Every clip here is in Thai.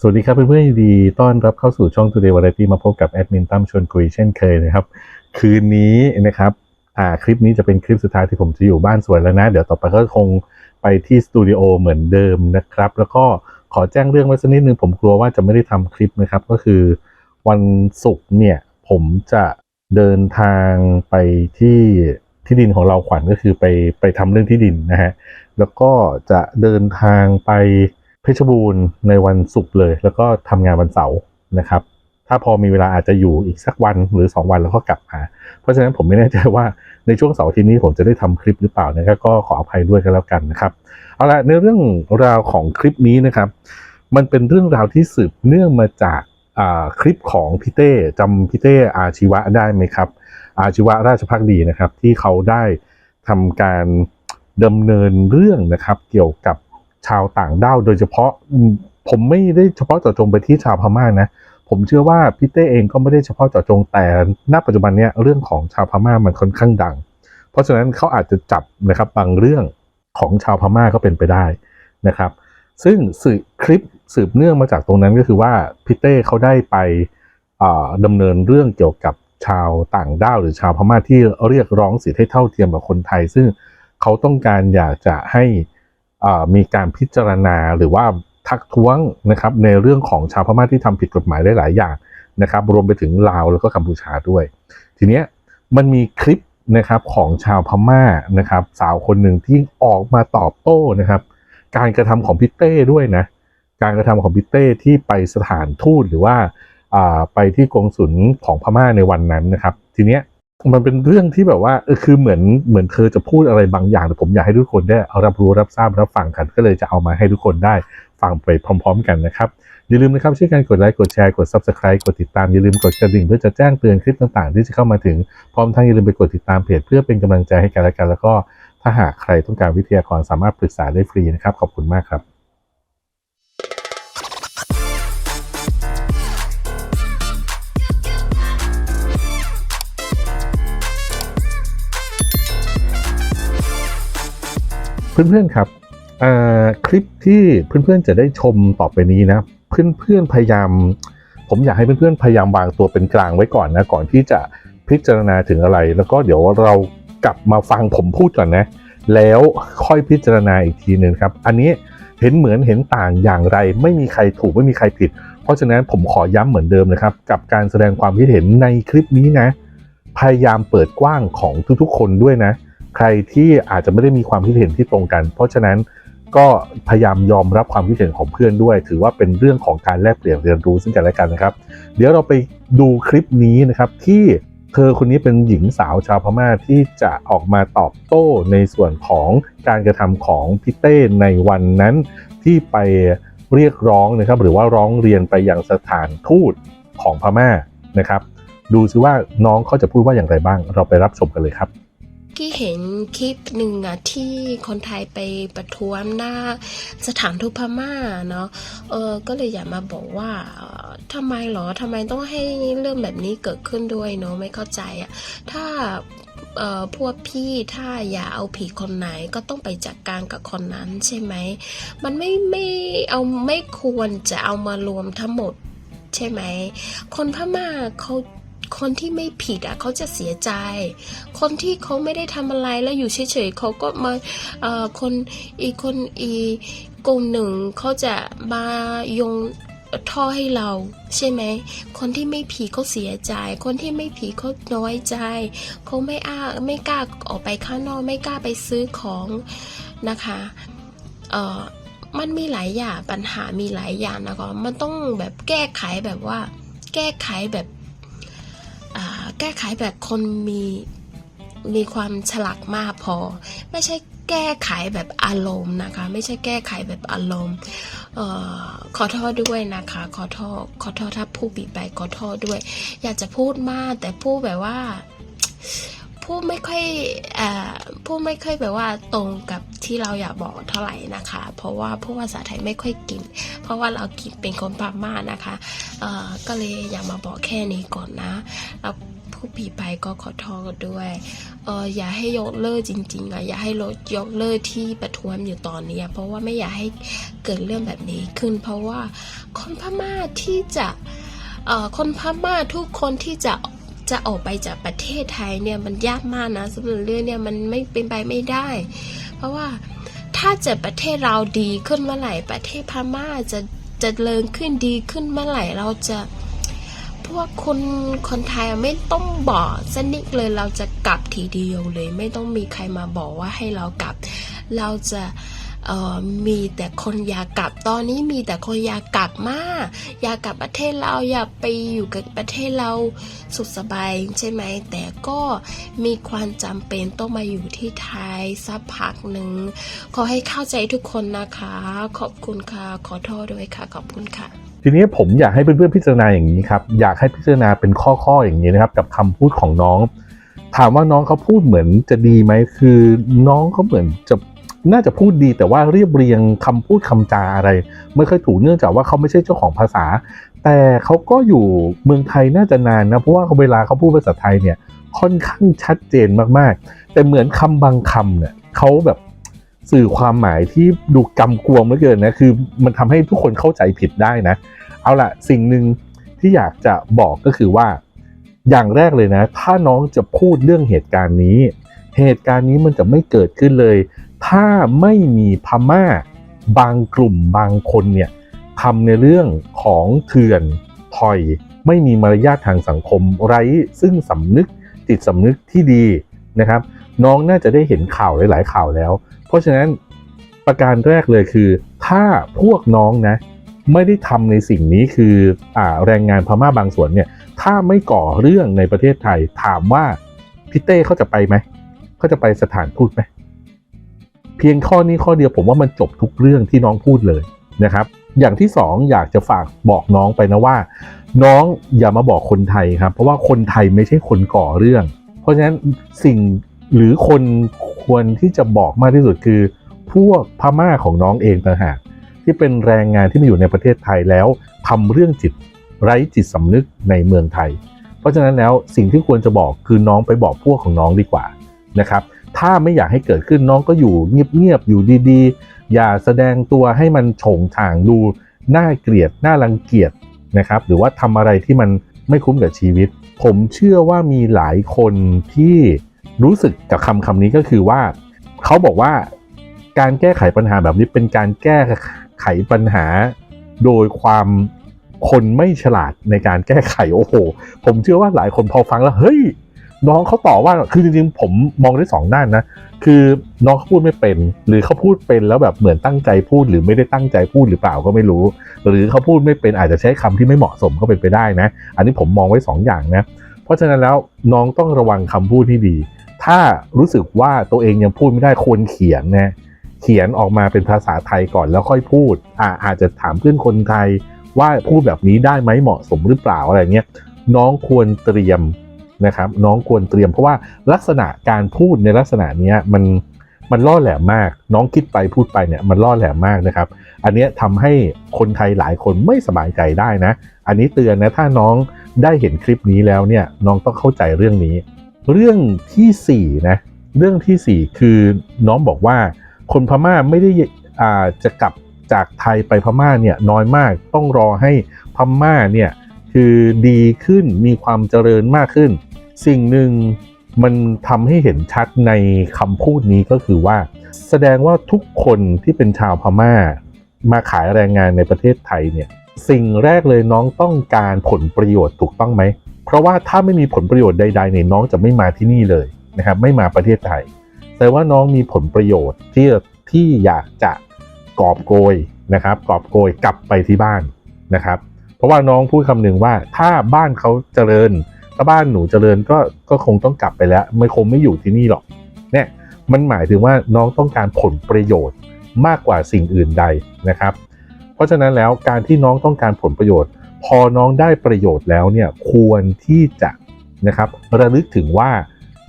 สวัสดีครับเพื่อนๆยินดีต้อนรับเข้าสู่ช่อง Today Variety มาพบกับแอดมินตั้มชวนคุยเช่นเคยนะครับ คืนนี้นะครับอ่าคลิปนี้จะเป็นคลิปสุดท้ายที่ผมจะอยู่บ้านสวนแล้วนะ เดี๋ยวต่อไปก็คงไปที่สตูดิโอเหมือนเดิมนะครับ แล้วก็ขอแจ้งเรื่องไว้สักนิดนึงผมกลัวว่าจะไม่ได้ทำคลิปนะครับ ก็คือวันศุกร์เนี่ยผมจะเดินทางไปที่ที่ดินของเราขวัญก็คือไปไปทำเรื่องที่ดินนะฮะแล้วก็จะเดินทางไป เพชรบูรณ์ในวันศุกร์เลย แล้วก็ทำงานวันเสาร์นะครับ ถ้าพอมีเวลาอาจจะอยู่อีกสักวันหรือ 2 วันแล้วก็กลับมา เพราะฉะนั้นผมไม่แน่ใจว่าในช่วงเสาร์ทิตย์นี้ผมจะได้ทำคลิปหรือเปล่านะครับก็ขออภัยด้วยกันแล้วกันนะครับเอาละในเรื่องราวของคลิปนี้นะครับ มันเป็นเรื่องราวที่สืบเนื่องมาจากคลิปของพี่เต้จำพี่เต้อาชีวะได้ไหมครับ อาชีวะราชพักดีนะครับ ที่เขาได้ทำการดำเนินเรื่องนะครับ เกี่ยวกับ ชาวต่างด้าวโดยเฉพาะผมไม่ได้เฉพาะเจาะจงไปที่ชาวพม่านะผมเชื่อว่าพี่เต้เองก็ไม่ได้เฉพาะเจาะจงแต่ณปัจจุบันเนี้ยเรื่องของชาวพม่ามันค่อนข้างดัง เพราะฉะนั้นเขาอาจจะจับนะครับบางเรื่องของชาวพม่าก็เป็นไปได้นะครับ ซึ่งสืบคลิปสืบเนื่องมาจากตรงนั้นก็คือว่าพี่เต้เขาได้ไปอ่าดำเนินเรื่องเกี่ยวกับชาวต่างด้าวหรือชาวพม่าที่เรียกร้องสิทธิเท่าเทียมกับคนไทย ซึ่งเขาต้องการอยากจะให้ มีการพิจารณาหรือว่าทักท้วงนะครับในเรื่องของชาวพม่าที่ทำผิดกฎหมายหลาย ๆ อย่างนะครับ รวมไปถึงลาวแล้วก็กัมพูชาด้วย ทีเนี้ยมันมีคลิปนะครับของชาวพม่านะครับ สาวคนหนึ่งที่ออกมาตอบโต้นะครับ การกระทำของพี่เต้ด้วยนะการกระทำของพี่เต้ที่ไปสถานทูตหรือว่าอ่าไปที่กงสุลของพม่าในวันนั้นนะครับ ทีเนี้ย มันเป็นเรื่องที่แบบว่าเออคือเหมือนเหมือนเธอจะพูดอะไรบางอย่างแต่ผมอยากให้ทุกคนได้รับรู้รับทราบรับฟังกัน ก็เลยจะเอามาให้ทุกคนได้ฟังไปพร้อม ๆ กันนะครับ อย่าลืมนะครับช่วยกันกดไลค์กดแชร์กด subscribe กดติดตามอย่าลืมกดกระดิ่งเพื่อจะแจ้งเตือนคลิปต่างๆ ที่จะเข้ามาถึงพร้อมทั้งอย่าลืมไปกดติดตามเพจเพื่อเป็นกำลังใจให้กันและกัน แล้วก็ถ้าหากใครต้องการวิทยากรสามารถปรึกษาได้ฟรีนะครับขอบคุณมากครับ เพื่อนๆครับอ่าคลิปที่เพื่อนๆจะได้ชมต่อไปนี้นะเพื่อนๆพยายาม ผมอยากให้เพื่อนๆพยายามวางตัวเป็นกลางไว้ก่อนนะก่อนที่จะพิจารณาถึงอะไร แล้วก็เดี๋ยวเรากลับมาฟังผมพูดก่อนนะ แล้วค่อยพิจารณาอีกทีหนึ่งครับ อันนี้เห็นเหมือนเห็นต่างอย่างไร ไม่มีใครถูกไม่มีใครผิด เพราะฉะนั้นผมขอย้ำเหมือนเดิมนะครับ กับการแสดงความคิดเห็นในคลิปนี้นะ พยายามเปิดกว้างของทุกๆ คนด้วยนะ ใครที่อาจจะไม่ได้มีความคิดเห็นที่ตรงกัน เพราะฉะนั้นก็พยายามยอมรับความคิดเห็นของเพื่อนด้วย ถือว่าเป็นเรื่องของการแลกเปลี่ยนเรียนรู้ซึ่งกันและกันนะครับ เดี๋ยวเราไปดูคลิปนี้นะครับที่เธอคนนี้เป็นหญิงสาวชาวพม่าที่จะออกมาตอบโต้ในส่วนของการกระทำของพี่เต้ในวันนั้นที่ไปเรียกร้องนะครับ หรือว่าร้องเรียนไปยังสถานทูตของพม่านะครับ ดูซิว่าน้องเขาจะพูดว่าอย่างไรบ้าง เราไปรับชมกันเลยครับ กี้เห็นคลิปหนึ่งอะที่คนไทยไปประท้วงหน้าสถานทูตพม่าเนาะเออก็เลยอยากมาบอกว่าทำไมหรอทำไมต้องให้เรื่องแบบนี้เกิดขึ้นด้วยเนาะไม่เข้าใจอะถ้าเอ่อพวกพี่ถ้าอย่าเอาผิดคนไหนก็ต้องไปจัดการกับคนนั้นใช่ไหม มันไม่ไม่เอาไม่ควรจะเอามารวมทั้งหมดใช่ไหม คนพม่าเขา คนที่ไม่ผิดอะเขาจะเสียใจ คนที่เขาไม่ได้ทำอะไรแล้วอยู่เฉยๆเขาก็มาคนอีกคนอีกลุ่มหนึ่งเขาจะมาโยงท่อให้เราใช่ไหม คนที่ไม่ผิดเขาเสียใจ คนที่ไม่ผิดเขาน้อยใจเขาไม่อ้าไม่กล้าออกไปข้างนอกไม่กล้าไปซื้อของนะคะเอ่อมันมีหลายอย่างปัญหามีหลายอย่างนะคะมันต้องแบบแก้ไขแบบว่า แก้ไขแบบ แก้ไขแบบคนมีมีความฉลาดมากพอ ไม่ใช่แก้ไขแบบอารมณ์นะคะ ไม่ใช่แก้ไขแบบอารมณ์ออขอโทษด้วยนะคะ ขอโทษขอโทษถ้าพูดผิดไปขอโทษด้วย อยากจะพูดมากแต่พูดแบบว่าพูดไม่ค่อยอพูดไม่ค่อยแบบว่าตรงกับที่เราอยากบอกเท่าไหร่นะคะ เพราะว่าพูดภาษาไทยไม่ค่อยกิน เพราะว่าเรากินเป็นคนพม่านะคะก็เลยอยากมาบอกแค่นี้ก่อนนะแล้ว ผู้ผีไปก็ขอโทษด้วยเอออย่าให้ยกเลิกจริงๆอะอย่าให้ลดยกเลิกที่ประท้วงอยู่ตอนนี้เพราะว่าไม่อยากให้เกิดเรื่องแบบนี้ขึ้น เพราะว่าคนพม่าที่จะเอ่อคนพม่าทุกคนที่จะจะออกไปจากประเทศไทยเนี่ยมันยากมากนะสำหรับเรื่องเนี่ยมันไม่เป็นไปไม่ได้ เพราะว่าถ้าจะประเทศเราดีขึ้นเมื่อไหร่ประเทศพม่าจะจะเจริญขึ้นดีขึ้นเมื่อไหร่เราจะ พวกคนคนไทยไม่ต้องบอกสนิดเลยเราจะกลับทีเดียวเลย ไม่ต้องมีใครมาบอกว่าให้เรากลับ เราจะมีแต่คนอยากกลับตอนนี้มีแต่คนอยากกลับมาก อยากกลับประเทศเราอยากไปอยู่กับประเทศเราสุขสบายใช่ไหม แต่ก็มีความจำเป็นต้องมาอยู่ที่ไทยสักพักหนึ่งขอให้เข้าใจทุกคนนะคะ ขอบคุณค่ะ ขอโทษด้วยค่ะ ขอบคุณค่ะ ทีนี้ผมอยากให้เพื่อนๆพิจารณาอย่างนี้ครับอยากให้พิจารณาเป็นข้อๆอย่างนี้นะครับ กับคำพูดของน้อง ถามว่าน้องเขาพูดเหมือนจะดีไหมคือน้องเขาเหมือนจะน่าจะพูดดีแต่ว่าเรียบเรียงคำพูดคำจาอะไร ไม่ค่อยถูกเนื่องจากว่าเขาไม่ใช่เจ้าของภาษา แต่เขาก็อยู่เมืองไทยน่าจะนานนะเพราะว่าเวลาเขาพูดภาษาไทยเนี่ยค่อนข้างชัดเจนมากๆ แต่เหมือนคำบางคำเนี่ยเขาแบบ สื่อความหมายที่ดูกำกวงเหลือเกินนะคือมันทำให้ทุกคนเข้าใจผิดได้นะ เอาละสิ่งหนึ่งที่อยากจะบอกก็คือว่า อย่างแรกเลยนะ ถ้าน้องจะพูดเรื่องเหตุการณ์นี้ เหตุการณ์นี้มันจะไม่เกิดขึ้นเลย ถ้าไม่มีพม่าบางกลุ่มบางคนเนี่ยทำในเรื่องของเถื่อนถอย ไม่มีมารยาททางสังคมไร้ ซึ่งสำนึกจิตสำนึกที่ดีนะครับ น้องน่าจะได้เห็นข่าวหลาย ๆ ข่าวแล้ว เพราะฉะนั้นประการแรกเลยคือ ถ้าพวกน้องนะ ไม่ได้ทำในสิ่งนี้คืออ่าแรงงานพม่าบางส่วนเนี่ยถ้าไม่ก่อเรื่องในประเทศไทย ถามว่าพี่เต้เขาจะไปไหมเขาจะไปสถานทูตไหมเพียงข้อนี้ข้อเดียวผมว่ามันจบทุกเรื่องที่น้องพูดเลยนะครับ อย่างที่สองอยากจะฝากบอกน้องไปนะว่า น้องอย่ามาบอกคนไทยครับ เพราะว่าคนไทยไม่ใช่คนก่อเรื่อง เพราะฉะนั้นสิ่งหรือคน ควรที่จะบอกมากที่สุดคือ พวกพม่าของน้องเองต่างหากที่เป็นแรงงานที่มาอยู่ในประเทศไทยแล้วทำเรื่องจิตไร้จิตสำนึกในเมืองไทย เพราะฉะนั้นแล้วสิ่งที่ควรจะบอกคือน้องไปบอกพวกของน้องดีกว่านะครับ ถ้าไม่อยากให้เกิดขึ้นน้องก็อยู่เงียบๆอยู่ดีๆ อย่าแสดงตัวให้มันโฉงฉางดูน่าเกลียดน่ารังเกียจนะครับ หรือว่าทำอะไรที่มันไม่คุ้มกับชีวิต ผมเชื่อว่ามีหลายคนที่ รู้สึกกับคำคำนี้ก็คือว่า เขาบอกว่าการแก้ไขปัญหาแบบนี้เป็นการแก้ไขปัญหาโดยความคนไม่ฉลาดในการแก้ไขโอ้โห ผมเชื่อว่าหลายคนพอฟังแล้ว เฮ้ย น้องเขาต่อว่าคือจริงๆ ผมมองได้สองด้านนะ คือน้องเขาพูดไม่เป็น หรือเขาพูดเป็นแล้วแบบเหมือนตั้งใจพูด หรือไม่ได้ตั้งใจพูดหรือเปล่าก็ไม่รู้ หรือเขาพูดไม่เป็นอาจจะใช้คำที่ไม่เหมาะสมก็เป็นไปได้นะ อันนี้ผมมองไว้สองอย่างนะ เพราะฉะนั้นแล้วน้องต้องระวังคำพูดที่ดี ถ้ารู้สึกว่าตัวเองยังพูดไม่ได้ควรเขียนนะเขียนออกมาเป็นภาษาไทยก่อนแล้วค่อยพูดอ่าอาจจะถามเพื่อนคนไทยว่าพูดแบบนี้ได้ไหมเหมาะสมหรือเปล่าอะไรเงี้ยน้องควรเตรียมนะครับน้องควรเตรียมเพราะว่าลักษณะการพูดในลักษณะนี้มัน มันล่อแหลมมาก น้องคิดไปพูดไปเนี่ยมันล่อแหลมมากนะครับ อันนี้ยทำให้คนไทยหลายคนไม่สบายใจได้นะ อันนี้เตือนนะถ้าน้องได้เห็นคลิปนี้แล้วเนี่ยน้องต้องเข้าใจเรื่องนี้ เรื่องที่สี่นะเรื่องที่สี่คือน้องบอกว่าคนพม่าไม่ได้อ่าจะกลับจากไทยไปพม่าเนี่ยน้อยมากต้องรอให้พม่าเนี่ยคือดีขึ้นมีความเจริญมากขึ้น สิ่งหนึ่ง มันทำให้เห็นชัดในคำพูดนี้ก็คือว่า แสดงว่าทุกคนที่เป็นชาวพม่า มาขายแรงงานในประเทศไทยเนี่ยสิ่งแรกเลยน้องต้องการผลประโยชน์ถูกต้องไหม เพราะว่าถ้าไม่มีผลประโยชน์ใดๆเนี่ยน้องจะไม่มาที่นี่เลยนะครับไม่มาประเทศไทย แต่ว่าน้องมีผลประโยชน์ที่ที่อยากจะกอบโกยนะครับกอบโกยกลับไปที่บ้านนะครับ เพราะว่าน้องพูดคำหนึ่งว่าถ้าบ้านเขาเจริญ ถ้าบ้านหนูเจริญก็ก็คงต้องกลับไปแล้ว ไม่คงไม่อยู่ที่นี่หรอก เนี่ย มันหมายถึงว่าน้องต้องการผลประโยชน์มากกว่าสิ่งอื่นใดนะครับ เพราะฉะนั้นแล้วการที่น้องต้องการผลประโยชน์ พอน้องได้ประโยชน์แล้วเนี่ยควรที่จะนะครับระลึกถึงว่า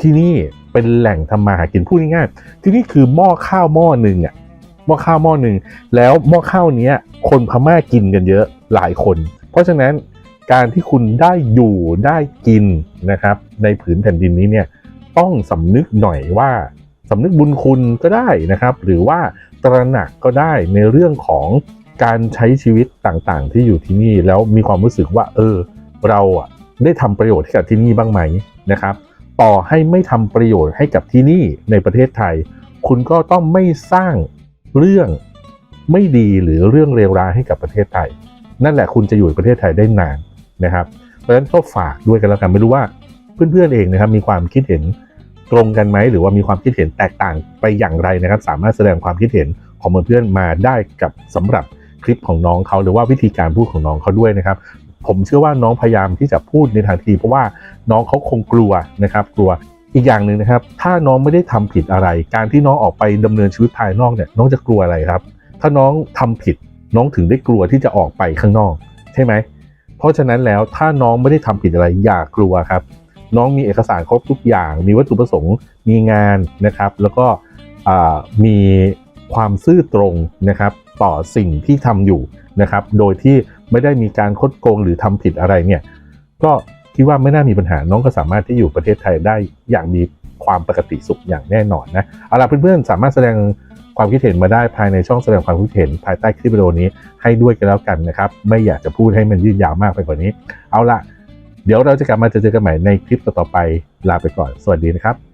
ที่นี่เป็นแหล่งทำมาหากินพูดง่ายๆที่นี่คือหม้อข้าวหม้อหนึ่งอะหม้อข้าวหม้อหนึ่งแล้วหม้อข้าวเนี้ยคนพม่ากินกันเยอะหลายคน เพราะฉะนั้น การที่คุณได้อยู่ได้กินนะครับในผืนแผ่นดินนี้เนี่ยต้องสำนึกหน่อยว่าสำนึกบุญคุณก็ได้นะครับ หรือว่าตระหนักก็ได้ในเรื่องของการใช้ชีวิตต่างๆ ที่อยู่ที่นี่แล้วมีความรู้สึกว่า เออ เราอะได้ทำประโยชน์ให้กับที่นี่บ้างไหมนะครับ ต่อให้ไม่ทำประโยชน์ให้กับที่นี่ในประเทศไทย คุณก็ต้องไม่สร้างเรื่องไม่ดีหรือเรื่องเลวร้ายให้กับประเทศไทย นั่นแหละคุณจะอยู่ในประเทศไทยได้นาน นะครับเพราะฉะนั้นก็ฝากด้วยกันแล้วกันไม่รู้ว่าเพื่อนๆเองนะครับมีความคิดเห็นตรงกันไหมหรือว่ามีความคิดเห็นแตกต่างไปอย่างไรนะครับ สามารถแสดงความคิดเห็นของเพื่อนๆมาได้กับสำหรับคลิปของน้องเขาหรือว่าวิธีการพูดของน้องเขาด้วยนะครับผมเชื่อว่าน้องพยายามที่จะพูดในทางที เพราะว่าน้องเขาคงกลัวนะครับ กลัวอีกอย่างหนึ่งนะครับ ถ้าน้องไม่ได้ทำผิดอะไร การที่น้องออกไปดำเนินชีวิตภายนอกเนี่ยน้องจะกลัวอะไรครับ ถ้าน้องทำผิดน้องถึงได้กลัวที่จะออกไปข้างนอก ใช่ไหม เพราะฉะนั้นแล้วถ้าน้องไม่ได้ทำผิดอะไรอย่ากลัวครับ น้องมีเอกสารครบทุกอย่าง มีวัตถุประสงค์มีงานนะครับ แล้วก็มีความซื่อตรงนะครับ ต่อสิ่งที่ทำอยู่นะครับ โดยที่ไม่ได้มีการคดโกงหรือทำผิดอะไรเนี่ยก็คิดว่าไม่น่ามีปัญหาน้องก็สามารถที่อยู่ประเทศไทยได้อย่างมีความปกติสุขอย่างแน่นอนนะเอาล่ะเพื่อนๆสามารถแสดง ความคิดเห็นมาได้ภายในช่องแสดงความคิดเห็นภายใต้คลิปวิดีโอนี้ให้ด้วยกันแล้วกันนะครับ ไม่อยากจะพูดให้มันยืดยาวมากไปกว่านี้ เอาละเดี๋ยวเราจะกลับมาเจอกันใหม่ในคลิปต่อๆไปลาไปก่อน สวัสดีนะครับ